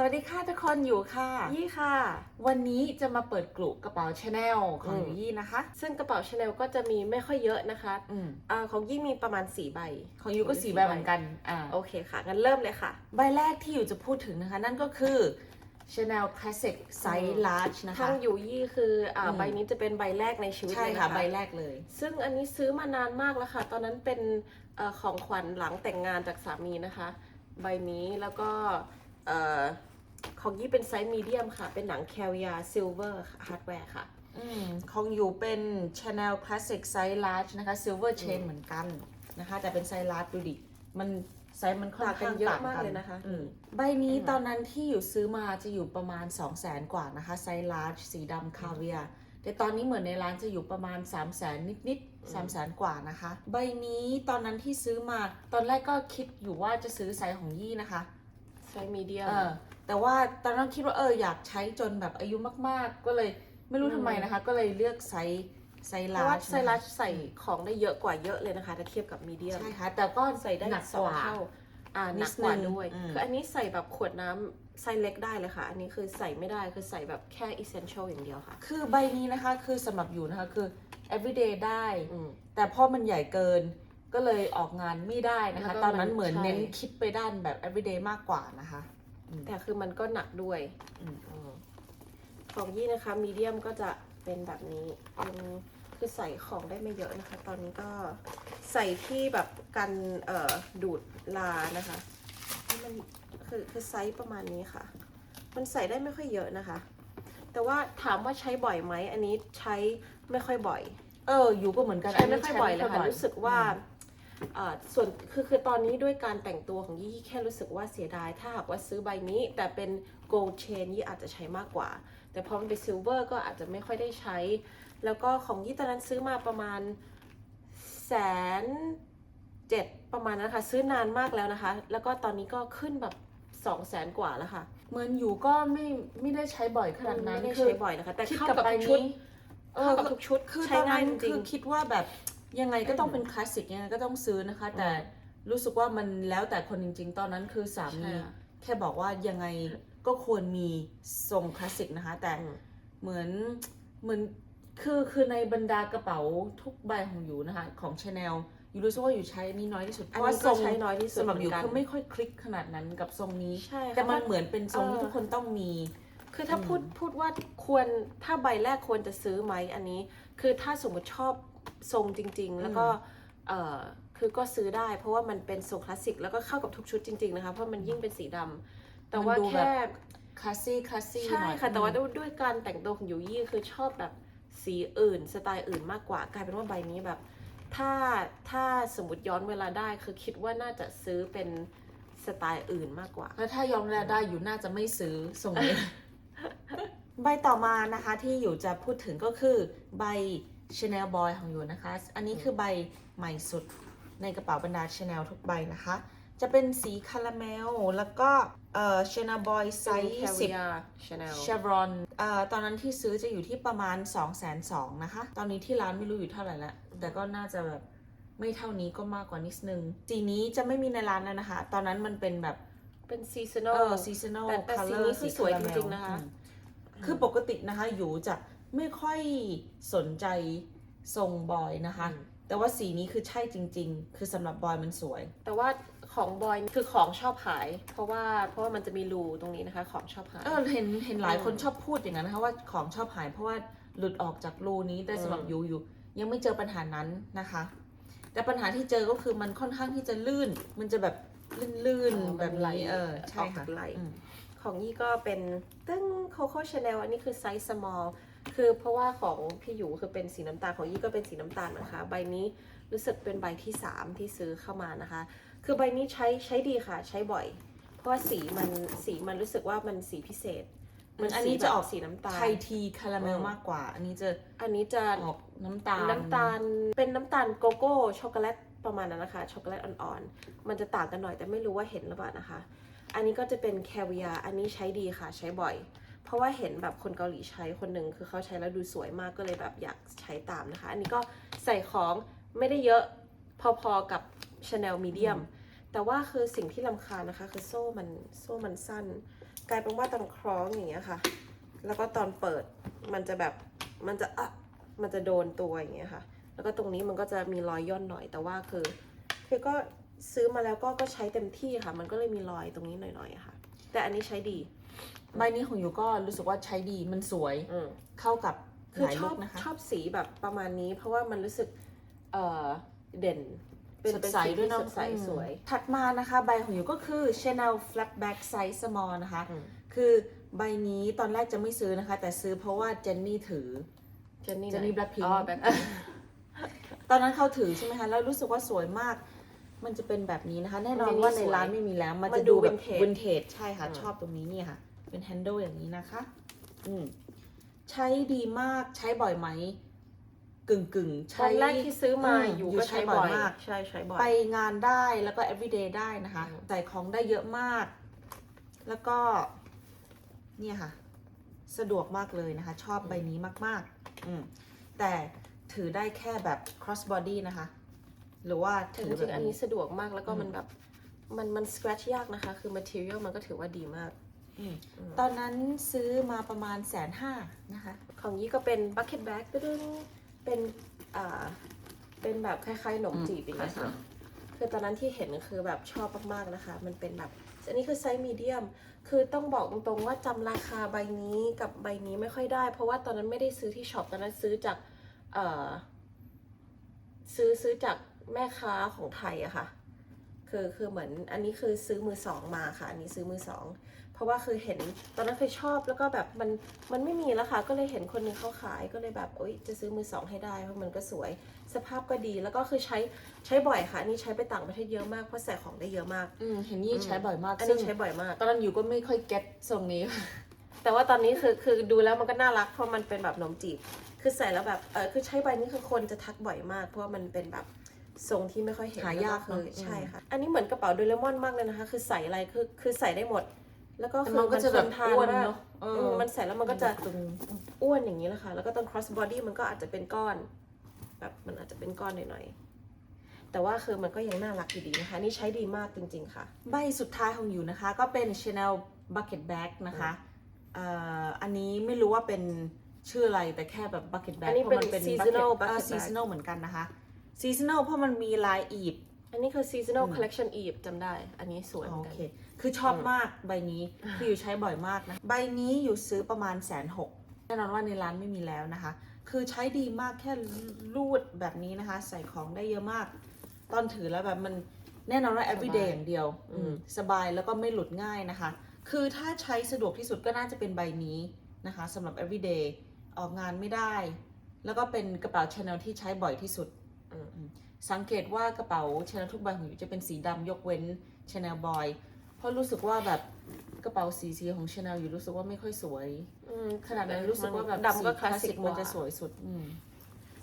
สวัสดีค่ะทุกคนอยู่ค่ะยี่ค่ะ วันนี้จะมาเปิดกลุ่กระเป๋าชาแนลของอืมยูยี่นะคะ ซึ่งกระเป๋าชาแนลก็จะมีไม่ค่อยเยอะนะคะอืมอาของยี่มีประมาณ 4 ใบ ของยูก็สีใบเหมือนกันอ่าโอเคค่ะ งั้นเริ่มเลยค่ะ ใบแรกที่อยู่จะพูดถึงนะคะ นั่นก็คือ Chanel Classic Size Large นะคะ ทางอยู่ยี่คืออ่าอืม ใบนี้จะเป็นใบแรกในชีวิตใช่เลยค่ะนะคะใบแรกเลย ซึ่งอันนี้ซื้อมานานมากแล้วค่ะ ตอนนั้นเป็นเออของขวัญหลังแต่งงานจากสามีนะคะ ใบนี้แล้วก็เอ่อ ของยี่เป็นไซส์มีเดียมค่ะ เป็นหนังแควิอาซิลเวอร์ฮาร์ดแวร์ค่ะอืมของยูเป็น Chanel Classic Size Large นะคะ Silver Chain เหมือนกันนะคะ แต่เป็นไซส์ Large ดูดิ มันไซส์มันค่อนต่างกัข้านงเยอะต่างมากกันเลยนะคะอืมใบนี้ตอนนั้นที่อยู่ซื้อมาจะอยู่ประมาณ 2 0 0แสนกว่านะคะ ไซส์ Large สีดำคาเวียแต่ตอนนี้เหมือนในร้านจะอยู่ประมาณ 3 0 0แสนนิดๆ3 0 0แสนกว่านะคะ ใบนี้ตอนนั้นที่ซื้อมา ตอนแรกก็คิดอยู่ว่าจะซื้อไซส์ของยี่นะคะ ไซส์มีเดียม เออแต่ว่าตอนนั้นคิดว่าเอออยากใช้จนแบบอายุมาก ๆ ก็เลยไม่รู้อืมทำไมนะคะ ก็เลยเลือกไซส์ไซส์เพลาราะว่าร์จไซรัสใส่ของได้เยอะกว่าเยอะเลยนะคะถ้าเทียบกับมีเดียม ใช่ค่ะแต่ก็ ใส่ได้หนักสอกงว่าเท่าอ่านิหนัดกกว่านึงด้วย อืม คืออันนี้ใส่แบบขวดน้ำไซส์เล็กได้เลยค่ะ อันนี้คือใส่ไม่ได้คือใส่แบบแค่ essential อย่างเดียวค่ะ คือใบนี้นะคะคือสำหรับอยู่นะคะคือ everyday ได้ อืมแต่พอมันใหญ่เกิน ก็เลยออกงานไม่ได้นะแล้คะวก็ตอนนั้นมันเหมือนใช่เน้นคิดไปด้านแบบ everyday มากกว่านะคะแต่คือมันก็หนักด้วย อืมอืมของยี่นะคะมีเดียมก็จะเป็นแบบนี้เป็นคือใส่ของได้ไม่เยอะนะคะ ตอนนี้ก็ใส่ที่แบบกันเอ่อดูดลานะคะนี่มันคือคือไซส์ประมาณนี้ค่ะ มันใส่ได้ไม่ค่อยเยอะนะคะ แต่ว่าถามว่าใช้บ่อยไหมอันนี้ใช้ไม่ค่อยบ่อย เอออยู่ก็เหมือนกันใช้นไม่นี้ค่อยบ่อยเลยค่ะไม่รู้สึกว่าเอ่อ ส่วนคือคือตอนนี้ด้วยการแต่งตัวของยี่ยี่แค่รู้สึกว่าเสียดาย ถ้าหากว่าซื้อใบนี้ แต่เป็น gold chain ยี่อาจจะใช้มากกว่า แต่พอมันเป็น silver ก็อาจจะไม่ค่อยได้ใช้ แล้วก็ของยี่ตอนนั้นซื้อมาประมาณแสนเจ็ดประมาณนั้นค่ะซื้อนานมากแล้วนะคะ แล้วก็ตอนนี้ก็ขึ้นแบบสองแสนกว่าแล้วค่ะ เหมือนอยู่ก็ไม่ไม่ได้ใช้บ่อยขนาดนั้นไม่ได้คืใช้บ่อยนะคะ แต่คิดเข้ากับกับใบทุกชุดนี้เข้ากับทุกชุดคือใช้ตอนง่านั้ยนจริคืงอคิดว่าแบบ ยังไงก็ต้องเป็นคลาสสิกยังไงก็ต้องซื้อนะคะ แต่รู้สึกว่ามันแล้วแต่คนจริง ๆ ตอนนั้นคือสามีใช่ค่ะแค่บอกว่ายังไงก็ควรมีทรงคลาสสิกนะคะ แต่อืมเหมือนเหมือนคือคือในบรรดากระเป๋าทุกใบของอยู่นะคะ ของชาแนลอยู่รู้สึกว่าอยู่ใช้อันนี้น้อยที่สุดเพอันราะว่านี้ทก็รงใช้น้อยที่สุดสำหรับอยู่เหมือนกันคือไม่ค่อยคลิกขนาดนั้นกับทรงนี้ใช่ค่ะแต่มันเหมือนเป็นทรงที่เออทุกคนต้องมี คือถ้าอืมพูดพูดว่าควรถ้าใบแรกควรจะซื้อไหมอันนี้ คือถ้าสมมติชอบ ทรงจริง ๆ แล้วก็เออคือก็ซื้อได้ เพราะว่ามันเป็นทรงคลาสสิกแล้วก็เข้ากับทุกชุดจริงๆนะคะเพราะมันยิ่งเป็นสีดำแต่ว่ามันดูแบบแค่ คลาสซี่คลาสซี่ใช่หน่อยค่ะแต่ว่าอืมด้วยด้วยการแต่งตัวของยูยี่คือชอบแบบสีอื่น สไตล์อื่นมากกว่ากลายเป็นว่าใบนี้แบบ ถ้าถ้าสมมติย้อนเวลาได้คือคิดว่าน่าจะซื้อเป็นสไตล์อื่นมากกว่า แล้วถ้ายอมแล้วได้อยู่น่าจะไม่ซื้อส่งนี้ ใบต่อมานะคะที่อยู่จะพูดถึงก็คือใบ Chanel Boy ของอยู่นะคะ อันนี้คือใบใหม่สุดในกระเป๋าบรรดา Chanel ทุกใบนะคะ จะเป็นสีคาราเมล แล้วก็เอ่อ Chanel Boy ไซส์10 Chanel Chevron เอ่อตอนนั้นที่ซื้อจะอยู่ที่ประมาณ 2 2 0 0 0นะคะ ตอนนี้ที่ร้านไม่รู้อยู่เท่าไหร่แล้วแต่ก็น่าจะแบบไม่เท่านี้ก็มากกว่านิดนึง สีนี้จะไม่มีในร้านแล้วนะคะ ตอนนั้นมันเป็นแบบเป็นเอ seasonal อ seasonal แต่แต่สี color นี้คือสวยคาาเมลจริงๆนะคะอืมคือปกตินะคะอยู่จะ ไม่ค่อยสนใจทรงบอยนะคะอืมแต่ว่าสีนี้คือใช่จริง ๆ คือสำหรับบอยมันสวย แต่ว่าของบอยคือของชอบหาย เพราะว่าเพราะว่ามันจะมีรูตรงนี้นะคะ ของชอบหายเออเห็นเห็นหลายคนอืมชอบพูดอย่างนั้นนะคะว่าของชอบหาย เพราะว่าหลุดออกจากรูนี้แต่สำหรับอืมยูอยู่ ยังไม่เจอปัญหานั้นนะคะ แต่ปัญหาที่เจอก็คือมันค่อนข้างที่จะลื่น มันจะแบบลื่นๆแบบไหลเออใช่ออกค่ะจากไหลอืมของยี่ก็เป็นตึ้ง Coco Chanel อันนี้คือไซส์ small คือเพราะว่าของพี่หยูคือเป็นสีน้ำตาลของยี่ก็เป็นสีน้ำตาลนะคะ ใบนี้รู้สึกเป็นใบที่ 3 ที่ซื้อเข้ามานะคะ คือใบนี้ใช้ใช้ดีค่ะ ใช้บ่อย เพราะว่าสีมันสีมันรู้สึกว่ามันสีพิเศษ มันอันนี้จะออกสีแบบสีน้ำตาลไทยทีคาราเมลอืมมากกว่า อันนี้จะอันนี้จะออกน้ำตาลน้ำตาลเป็นน้ำตาลโกโก้ช็อกโกแลตประมาณนั้นนะคะช็อกโกแลตอ่อนๆมันจะต่างกันหน่อยแต่ไม่รู้ว่าเห็นหรือเปล่านะคะ อันนี้ก็จะเป็นแควิอาอันนี้ใช้ดีค่ะ ใช้บ่อย เพราะว่าเห็นแบบคนเกาหลีใช้คนหนึ่งคือเขาใช้แล้วดูสวยมากก็เลยแบบอยากใช้ตามนะคะ อันนี้ก็ใส่ของไม่ได้เยอะพอๆกับ Chanel Medium แต่ว่าคือสิ่งที่ลำคาญนะคะ คือโซ่มันโซ่มันสั้น กลายเป็นว่าตอนคล้องอย่างเงี้ยค่ะ แล้วก็ตอนเปิดมันจะแบบมันจะอะมันจะโดนตัวอย่างเงี้ยค่ะ แล้วก็ตรงนี้มันก็จะมีรอยย่นหน่อยแต่ว่าคือ คือก็ซื้อมาแล้วก็ก็ใช้เต็มที่ค่ะ มันก็เลยมีรอยตรงนี้หน่อยๆอะค่ะ แต่อันนี้ใช้ดี ใบนี้ของอยู่ก็รู้สึกว่าใช้ดีมันสวยอืมเข้ากับคือหลายชลุอบคนะคะ ชอบสีแบบประมาณนี้ เพราะว่ามันรู้สึกเอ่อเด่นสดใสด้วยเนาะสดใสอืม สวย ถัดมานะคะ ใบของอยู่ก็คือ Chanel Flatback Size Small นะคะอืมคือใบนี้ตอนแรกจะไม่ซื้อนะคะ แต่ซื้อเพราะว่าเจนนี่ถือ เจนนี่เจนนี่ Blackpink อ๋อ Blackpink ตอนนั้นเขาถือใช่ไหมคะ แล้วรู้สึกว่าสวยมาก มันจะเป็นแบบนี้นะคะ แน่นอนว่าในร้านไม่มีแล้ว มันมันจะดูดูแบบ vintage วินเทจใช่ค่ะอืมชอบตรงนี้เนี่ยค่ะ เป็นแฮนด์ลอย่างนี้นะคะ อืมใช้ดีมากใช้บ่อยไหมกึ่งกึ่งๆตใช้อนแรกที่ซื้อมาอืมอยู่อยู่ก็ใช้ใช้บ่บ่ออยยมากใช่ใช้บ่อยไปงานได้แล้วก็ everyday ได้นะคะอืมใส่ของได้เยอะมาก แล้วก็ เนี่ยค่ะ สะดวกมากเลยนะคะ ชอบใบนี้มาก ๆ อืมแต่ถือได้แค่แบบ cross body นะคะ หรือว่าแต่ถืจอแบริบงๆอันนี้นี้สะดวกมากแล้วก็อืมมันแบบมันมัน scratch ยากนะคะ คือ material มันก็ถือว่าดีมากอืมอืมตอนนั้นซื้อมาประมาณแสนห้านะคะ ของยี่ก็เป็น bucket bag ตึ้งเป็นอ่าเป็นแบบคล้ายๆขนมจีบอย่างเงี้ยค่ะคือตอนนั้นที่เห็นคือแบบชอบมากๆนะคะ มันเป็นแบบอันนี้คือไซส์มีเดียม คือต้องบอกตรงๆว่าจำราคาใบนี้กับใบนี้ไม่ค่อยได้ เพราะว่าตอนนั้นไม่ได้ซื้อที่ช็อปตอนนั้นซื้อจากเอ่อซื้อซื้อจาก แม่ค้าของไทยอะค่ะ คือคือเหมือนอันนี้คือซื้อมือสองมาค่ะ อันนี้ซื้อมือสอง เพราะว่าคือเห็นตอนนั้นเคยชอบแล้วก็แบบมันมันไม่มีแล้วค่ะ ก็เลยเห็นคนหนึงเขาขายก็เลยแบบโอ๊ยจะซื้อมือสองให้ได้เพราะมันก็สวย สภาพก็ดีแล้วก็คือใช้ใช้บ่อยค่ะอันนี้ใช้ไปต่างประเทศเยอะมากเพราะใส่ของได้เยอะมาก อืมเห็นยี่ใช้บ่อยมากอันซึ่นี้งใช้บ่อยมาก ตอนนั้นอยู่ก็ไม่ค่อยเก็ตทรงนี้ แต่ว่าตอนนี้คือคือดูแล้วมันก็น่ารักเพราะมันเป็นแบบนมจีบ คือใส่แล้วแบบเออคือใช้ใบนี้คือคนจะทักบ่อยมาก เพราะว่ามันเป็นแบบ ทรงที่ไม่ค่อยเห็นหายากแล้วคือเนอะใช่ค่ะ อันนี้เหมือนกระเป๋าโดเรมอนมากเลยนะคะ คือใส่อะไรคือคือใส่ได้หมด แล้วก็แต่คือมันก็จะแบบทนทานอ้วนมากเนาะเอออืมมันใส่แล้วมันก็จะตรงอ้วนอย่างนี้แหละค่ะ แล้วก็ตรง cross body มันก็อาจจะเป็นก้อน แบบมันอาจจะเป็นก้อนหน่อยๆ แต่ว่าคือมันก็ยังน่ารักอยู่ดีนะคะ นี่ใช้ดีมากจริง ๆ ค่ะ ใบสุดท้ายของอยู่นะคะ ก็เป็น Chanel Bucket Bag นะคะเอ่ออันนี้ไม่รู้ว่าเป็นชื่ออะไรแต่แค่แบบ Bucket Bag อันนี้เป็นพราะมั seasonal bucket- อ่า bucket bag seasonal เหมือนกันนะคะ seasonal เพราะมันมีลายอีบ อันนี้คือ seasonal อืม collection Eve จำได้ อันนี้สวยเหมืโออนกัน เค คือชอบอืมมากใบนี้คืออยู่ใช้บ่อยมากนะ ใบนี้อยู่ซื้อประมาณแสนหกแน่นอนว่าในร้านไม่มีแล้วนะคะ คือใช้ดีมากแค่รูดแบบนี้นะคะ ใส่ของได้เยอะมาก ตอนถือแล้วแบบมันแน่นอนว่า everyday อย่างเดียวอืมสบายแล้วก็ไม่หลุดง่ายนะคะ คือถ้าใช้สะดวกที่สุดก็น่าจะเป็นใบนี้นะคะสำหรับ everyday ออกงานไม่ได้ แล้วก็เป็นกระเป๋า Chanel ที่ใช้บ่อยที่สุดอืม สังเกตว่ากระเป๋า Chanel ทุกใบของอยู่จะเป็นสีดำยกเว้น Chanel Boy เพราะรู้สึกว่าแบบกระเป๋าสีสีของ Chanel อยู่รู้สึกว่าไม่ค่อยสวยอืมขนาดนั้นรู้สึกว่าแบบดำก็สีคลาสสิกมันจะกว่าสวยสุดอืม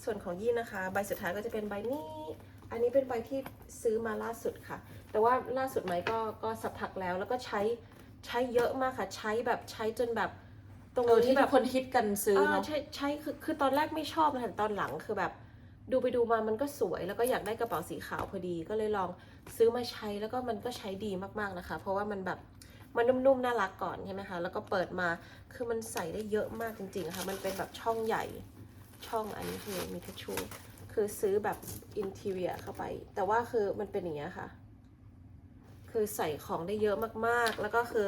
ส่วนของยี่นะคะ ใบสุดท้ายก็จะเป็นใบนี้ อันนี้เป็นใบที่ซื้อมาล่าสุดค่ะ แต่ว่าล่าสุดไหมก็ก็สักพักแล้วแล้วก็ใช้ใช้เยอะมากค่ะ ใช้แบบใช้จนแบบตรงเออที่นี้แบแบบบคนฮิตกันซื้อเออเนาะใช่ใช่คือคือตอนแรกไม่ชอบนะคะแต่ตอนหลังคือแบบ ดูไปดูมามันก็สวยแล้วก็อยากได้กระเป๋าสีขาวพอดีก็เลยลองซื้อมาใช้แล้วก็มันก็ใช้ดีมากๆนะคะ เพราะว่ามันแบบมันนุ่มๆน่ารักก่อนใช่ไหมคะแล้วก็เปิดมาคือมันใส่ได้เยอะมากจริงๆค่ะมันเป็นแบบช่องใหญ่ช่องอันนี้คือมีทิชชู่คือซื้อแบบอินทีเรียเข้าไป แต่ว่าคือมันเป็นอย่างเงี้ยค่ะ คือใส่ของได้เยอะมากๆ แล้วก็คือ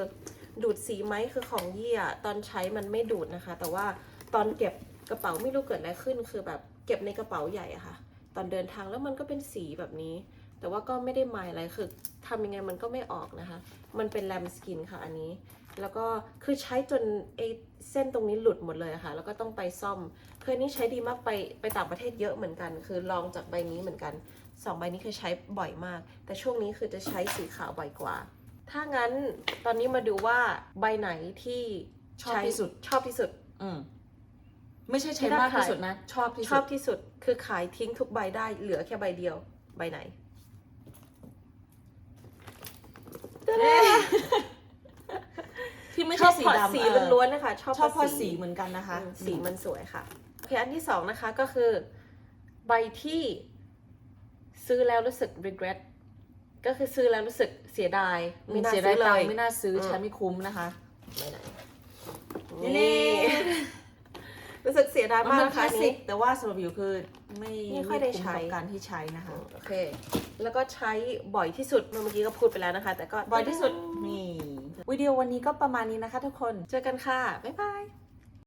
ดูดสีไหมคือของเยี่ยตอนใช้มันไม่ดูดนะคะ แต่ว่าตอนเก็บกระเป๋าไม่รู้เกิดอะไรขึ้นคือแบบ เก็บในกระเป๋าใหญ่อะค่ะ ตอนเดินทางแล้วมันก็เป็นสีแบบนี้ แต่ว่าก็ไม่ได้หมายอะไรคือทำยังไงมันก็ไม่ออกนะคะ มันเป็นแลมสกินค่ะอันนี้ แล้วก็คือใช้จนไอเส้นตรงนี้หลุดหมดเลยะค่ะ แล้วก็ต้องไปซ่อมคือนี้ใช้ดีมากไปไปต่างประเทศเยอะเหมือนกัน คือลองจากใบนี้เหมือนกันสองใบนี้คือใช้บ่อยมาก แต่ช่วงนี้คือจะใช้สีขาวบ่อยกว่า ถ้างั้นตอนนี้มาดูว่าใบไหนที่ชอบที่สุดชอบที่สุด อืม ไม่ใช่ใช้ที่น่ามากที่ขายสุดนะ ชอบที่ชสุอดบที่สุด คือขายทิ้งทุกใบได้ เหลือแค่ใบเดียว ใบไหนที่ไม่ชใช่อบสีเพราะดำสีเออล้วนๆนะคะ ชอบชอบเพราะสีสีเหมือนกันนะคะอืมสีมันสวยค่ะ โอเค อันที่สองนะคะก็คือ ใบที่ซื้อแล้วรู้สึก regret ก็คือซื้อแล้วรู้สึกเสียดายไม่น่าเสียซื้ดายอเลตังยค์ไม่น่าซื้ออมใช้ไม่คุ้มนะคะ ไม่ไหนนี่นี่ รู้สึกเสียดายมันมากเป็นนะคคะลาอัสนสินี้กแต่ว่าสำหรับอยู่คือไม่ไม่ค่อยได้คุ้มใช้กับการที่ใช้นะคะ โอเค แล้วก็ใช้บ่อยที่สุดเมื่อกี้ก็พูดไปแล้วนะคะ แต่ก็บ่อยที่สุดนี่วิดีโอวันนี้ก็ประมาณนี้นะคะทุกคน เจอกันค่ะ บ๊ายบาย